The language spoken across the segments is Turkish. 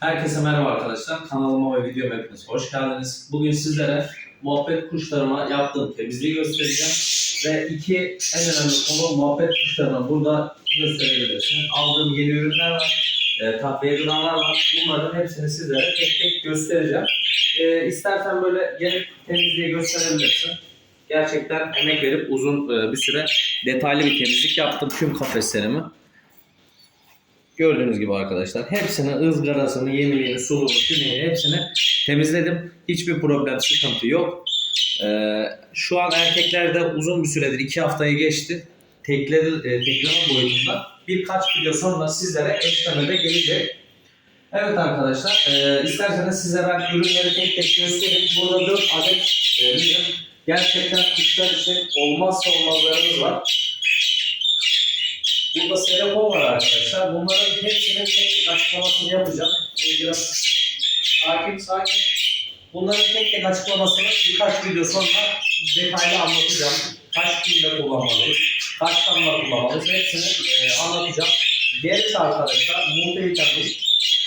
Herkese merhaba arkadaşlar. Kanalıma ve videoma hepiniz hoş geldiniz. Bugün sizlere muhabbet kuşlarıma yaptığım temizliği göstereceğim. Ve iki en önemli konu muhabbet kuşlarına burada gösterebilirsin. Aldığım yeni ürünler var. E, takviye gıdalar var. Bunların hepsini sizlere tek tek göstereceğim. E, istersen böyle gelip temizliği gösterebilirsin. Gerçekten emek verip uzun e, bir süre detaylı bir temizlik yaptım tüm kafeslerimi. Gördüğünüz gibi arkadaşlar hepsini ızgarasını, yemini, suluğunu, tümünü hepsini temizledim. Hiçbir problem, sıkıntı yok. Ee, şu an erkeklerde uzun bir süredir, iki haftayı geçti. Tekledi, e, tekleme boyutunda. Birkaç video sonra sizlere eşlemede gelecek. Evet arkadaşlar, e, isterseniz size ben ürünleri tek tek göstereyim. Burada 4 adet e, bizim gerçekten kuşlar için olmazsa olmazlarımız var. Burada Serapol var arkadaşlar. Bunların hepsinin tek tek açıklamasını yapacağım. Biraz sakin sakin. Bunların tek tek açıklamasını birkaç video sonra detaylı anlatacağım. Kaç günde kullanmalıyız, kaç damla kullanmalıyız hepsini e, anlatacağım. Gerisi arkadaşlar multivitamin.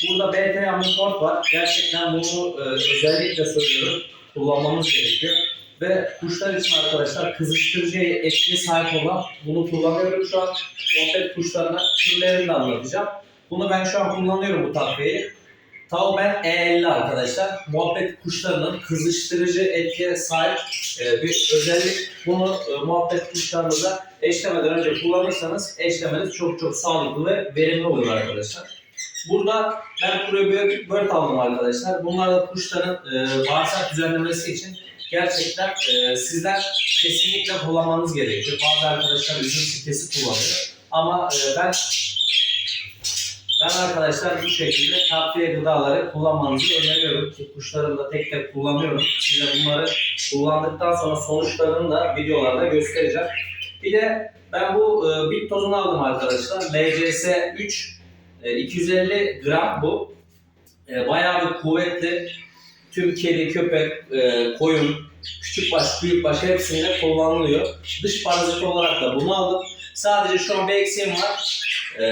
Burada BTA Mutort var. Gerçekten bunu e, özellikle söylüyorum. Kullanmamız gerekiyor. Ve kuşlar için arkadaşlar kızıştırıcı etkiye sahip olan bunu kullanıyorum şu an. Muhabbet kuşlarına türlerini de anlatacağım. Bunu ben şu an kullanıyorum bu takviyeyi. Tauben E50 arkadaşlar. Muhabbet kuşlarının kızıştırıcı etkiye sahip e, bir özellik. Bunu e, muhabbet kuşlarınıza eşlemeden önce kullanırsanız eşlemeniz çok çok sağlıklı ve verimli olur arkadaşlar. Burada ben probiyotik bört aldım arkadaşlar. Bunlar da kuşların e, bağırsak düzenlemesi için gerçekten e, sizden kesinlikle kullanmanız gerekiyor. Bazı arkadaşlar üzüm sirkesi kullanıyor. Ama e, ben ben arkadaşlar bu şekilde takviye gıdaları kullanmanızı öneriyorum ki kuşlarını da tek tek kullanıyorum. Size bunları kullandıktan sonra sonuçlarını da videolarda göstereceğim. Bir de ben bu e, bit tozunu aldım arkadaşlar. LCS 3 e, 250 gram bu. E, bayağı bir kuvvetli. Tüm kedi, köpek, e, koyun, küçük baş, büyük baş hepsinde kullanılıyor. Dış parazit olarak da bunu aldım. Sadece şu an bir var. E,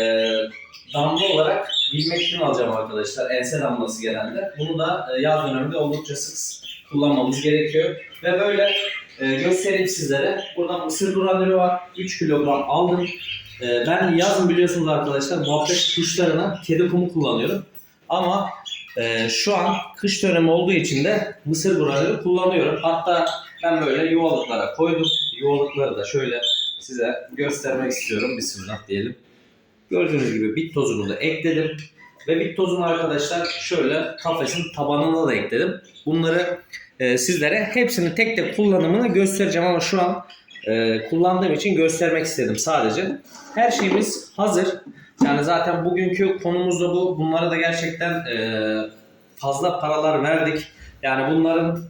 damla olarak bilmekten alacağım arkadaşlar. Ense damlası genelde. Bunu da e, yaz döneminde oldukça sık kullanmamız gerekiyor. Ve böyle e, göstereyim sizlere. Burada mısır duranları var. 3 kilogram aldım. E, ben yazın biliyorsunuz arkadaşlar muhabbet kuşlarına kedi kumu kullanıyorum. Ama e, şu an kış dönemi olduğu için de mısır duranları kullanıyorum. Hatta ben böyle yuvalıklara koydum. Yuvalıkları da şöyle size göstermek istiyorum. Bismillah diyelim. Gördüğünüz gibi bit tozunu da ekledim. Ve bit tozunu arkadaşlar şöyle kafesin tabanına da ekledim. Bunları e, sizlere hepsini tek tek kullanımını göstereceğim ama şu an e, kullandığım için göstermek istedim sadece. Her şeyimiz hazır. Yani zaten bugünkü konumuz da bu. Bunlara da gerçekten e, fazla paralar verdik. Yani bunların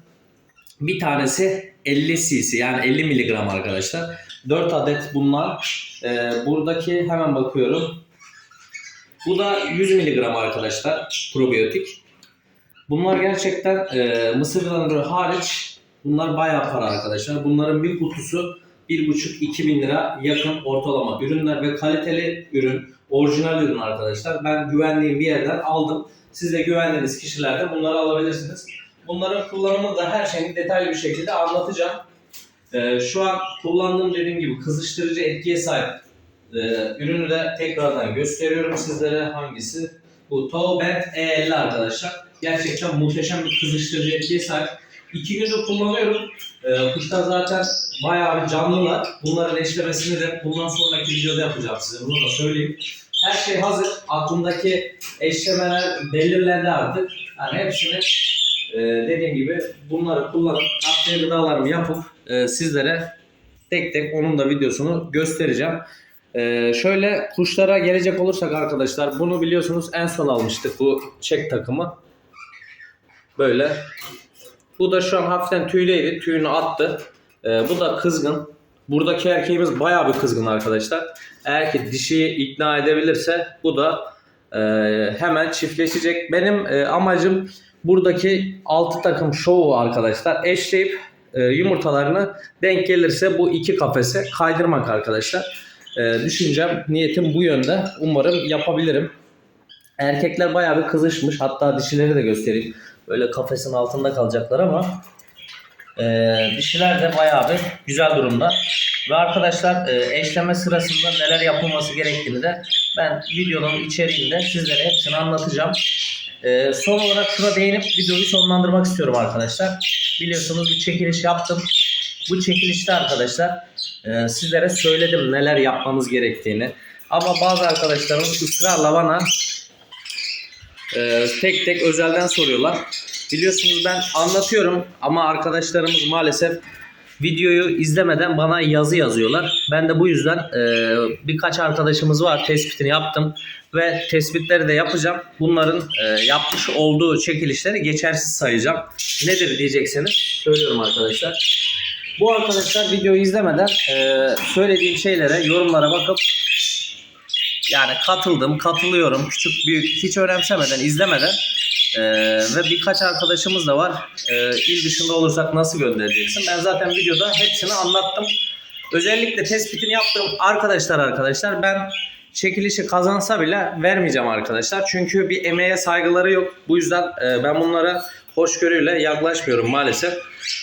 bir tanesi 50 cc yani 50 miligram arkadaşlar. 4 adet bunlar. E, buradaki hemen bakıyorum. Bu da 100 miligram arkadaşlar probiyotik. Bunlar gerçekten e, mısır granülü hariç bunlar bayağı para arkadaşlar. Bunların bir kutusu 1,5-2 bin lira yakın ortalama ürünler ve kaliteli ürün, orijinal ürün arkadaşlar. Ben güvendiğim bir yerden aldım. Siz de güvendiğiniz kişilerden bunları alabilirsiniz. Bunların kullanımını da her şeyini detaylı bir şekilde anlatacağım. Ee, şu an kullandığım dediğim gibi kızıştırıcı etkiye sahip e, ürünü de tekrardan gösteriyorum sizlere. Hangisi? Bu Taubent E50 arkadaşlar. Gerçekten muhteşem bir kızıştırıcı etkiye sahip. İki gündür kullanıyorum. Ee, kuşlar zaten bayağı bir canlılar. Bunların eşlemesini de bundan sonraki videoda yapacağım size. Bunu da söyleyeyim. Her şey hazır. Aklımdaki eşlemeler belirlendi artık. Yani hepsini e, dediğim gibi bunları kullanıp takviye gıdalarımı yapıp e, sizlere tek tek onun da videosunu göstereceğim. E, şöyle kuşlara gelecek olursak arkadaşlar bunu biliyorsunuz en son almıştık bu çek takımı. Böyle. Bu da şu an hafiften tüyleydi. Tüyünü attı. E, bu da kızgın. Buradaki erkeğimiz bayağı bir kızgın arkadaşlar. Eğer ki dişiyi ikna edebilirse bu da e, hemen çiftleşecek. Benim e, amacım buradaki 6 takım şovu arkadaşlar eşleyip e, yumurtalarını denk gelirse bu iki kafese kaydırmak arkadaşlar. E, düşüncem, niyetim bu yönde. Umarım yapabilirim. Erkekler bayağı bir kızışmış. Hatta dişileri de göstereyim. Böyle kafesin altında kalacaklar ama ee, dişiler de bayağı bir güzel durumda. Ve arkadaşlar e, eşleme sırasında neler yapılması gerektiğini de ben videonun içeriğinde sizlere hepsini anlatacağım. Ee, son olarak şuna değinip videoyu sonlandırmak istiyorum arkadaşlar. Biliyorsunuz bir çekiliş yaptım. Bu çekilişte arkadaşlar e, sizlere söyledim neler yapmamız gerektiğini. Ama bazı arkadaşlarımız ısrarla bana e, tek tek özelden soruyorlar. Biliyorsunuz ben anlatıyorum ama arkadaşlarımız maalesef videoyu izlemeden bana yazı yazıyorlar. Ben de bu yüzden e, birkaç arkadaşımız var tespitini yaptım ve tespitleri de yapacağım. Bunların e, yapmış olduğu çekilişleri geçersiz sayacağım. Nedir diyecekseniz söylüyorum arkadaşlar. Bu arkadaşlar videoyu izlemeden e, söylediğim şeylere yorumlara bakıp yani katıldım, katılıyorum, küçük büyük hiç önemsemeden, izlemeden ee, ve birkaç arkadaşımız da var. Ee, il dışında olursak nasıl göndereceksin? Ben zaten videoda hepsini anlattım. Özellikle tespitini yaptığım arkadaşlar arkadaşlar ben çekilişi kazansa bile vermeyeceğim arkadaşlar. Çünkü bir emeğe saygıları yok. Bu yüzden e, ben bunlara hoşgörüyle yaklaşmıyorum maalesef.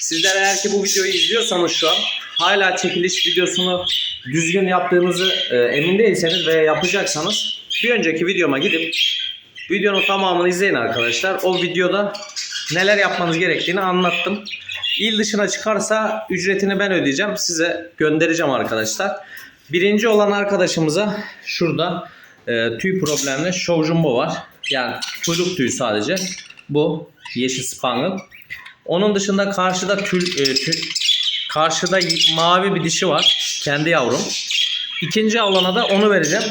Sizler eğer ki bu videoyu izliyorsanız şu an hala çekiliş videosunu düzgün yaptığınızı e, emin değilseniz veya yapacaksanız bir önceki videoma gidip Videonun tamamını izleyin arkadaşlar. O videoda neler yapmanız gerektiğini anlattım. İl dışına çıkarsa ücretini ben ödeyeceğim. Size göndereceğim arkadaşlar. Birinci olan arkadaşımıza şurada e, tüy problemli show jumbo var. Yani kuyruk tüyü sadece. Bu yeşil spangle. Onun dışında karşıda tül, e, tül- karşıda mavi bir dişi var. Kendi yavrum. İkinci olana da onu vereceğim.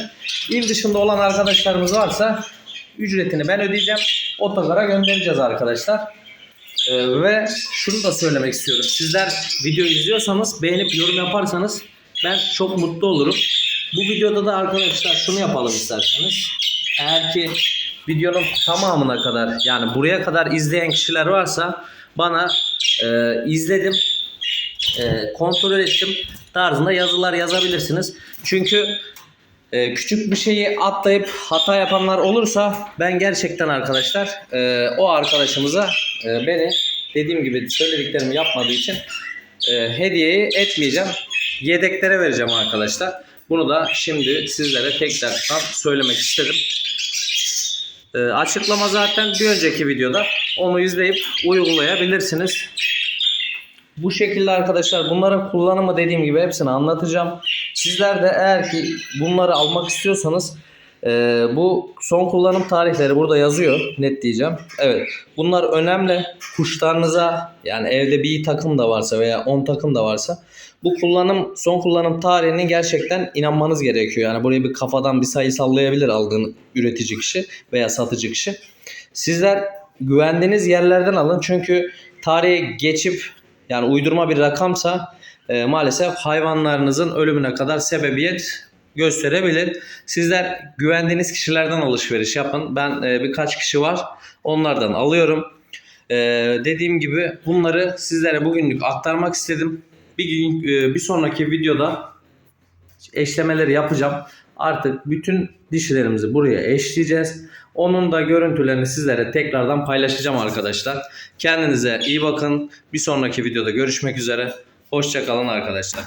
İl dışında olan arkadaşlarımız varsa ücretini ben ödeyeceğim. Otogara göndereceğiz arkadaşlar. Ee, ve şunu da söylemek istiyorum. Sizler video izliyorsanız beğenip yorum yaparsanız ben çok mutlu olurum. Bu videoda da arkadaşlar şunu yapalım isterseniz. Eğer ki videonun tamamına kadar yani buraya kadar izleyen kişiler varsa bana e, izledim e, kontrol ettim tarzında yazılar yazabilirsiniz. Çünkü e, küçük bir şeyi atlayıp hata yapanlar olursa ben gerçekten arkadaşlar e, o arkadaşımıza e, beni dediğim gibi söylediklerimi yapmadığı için e, hediyeyi etmeyeceğim. Yedeklere vereceğim arkadaşlar. Bunu da şimdi sizlere tekrardan söylemek istedim. E, açıklama zaten bir önceki videoda. Onu izleyip uygulayabilirsiniz. Bu şekilde arkadaşlar bunların kullanımı dediğim gibi hepsini anlatacağım. Sizler de eğer ki bunları almak istiyorsanız e, bu son kullanım tarihleri burada yazıyor. Net diyeceğim. Evet. Bunlar önemli. Kuşlarınıza yani evde bir takım da varsa veya 10 takım da varsa bu kullanım son kullanım tarihini gerçekten inanmanız gerekiyor. Yani buraya bir kafadan bir sayı sallayabilir aldığın üretici kişi veya satıcı kişi. Sizler güvendiğiniz yerlerden alın. Çünkü tarihe geçip yani uydurma bir rakamsa e, maalesef hayvanlarınızın ölümüne kadar sebebiyet gösterebilir. Sizler güvendiğiniz kişilerden alışveriş yapın. Ben e, birkaç kişi var. Onlardan alıyorum. E, dediğim gibi bunları sizlere bugünlük aktarmak istedim. Bir gün e, bir sonraki videoda eşlemeleri yapacağım. Artık bütün dişilerimizi buraya eşleyeceğiz. Onun da görüntülerini sizlere tekrardan paylaşacağım arkadaşlar. Kendinize iyi bakın. Bir sonraki videoda görüşmek üzere. Hoşçakalın arkadaşlar.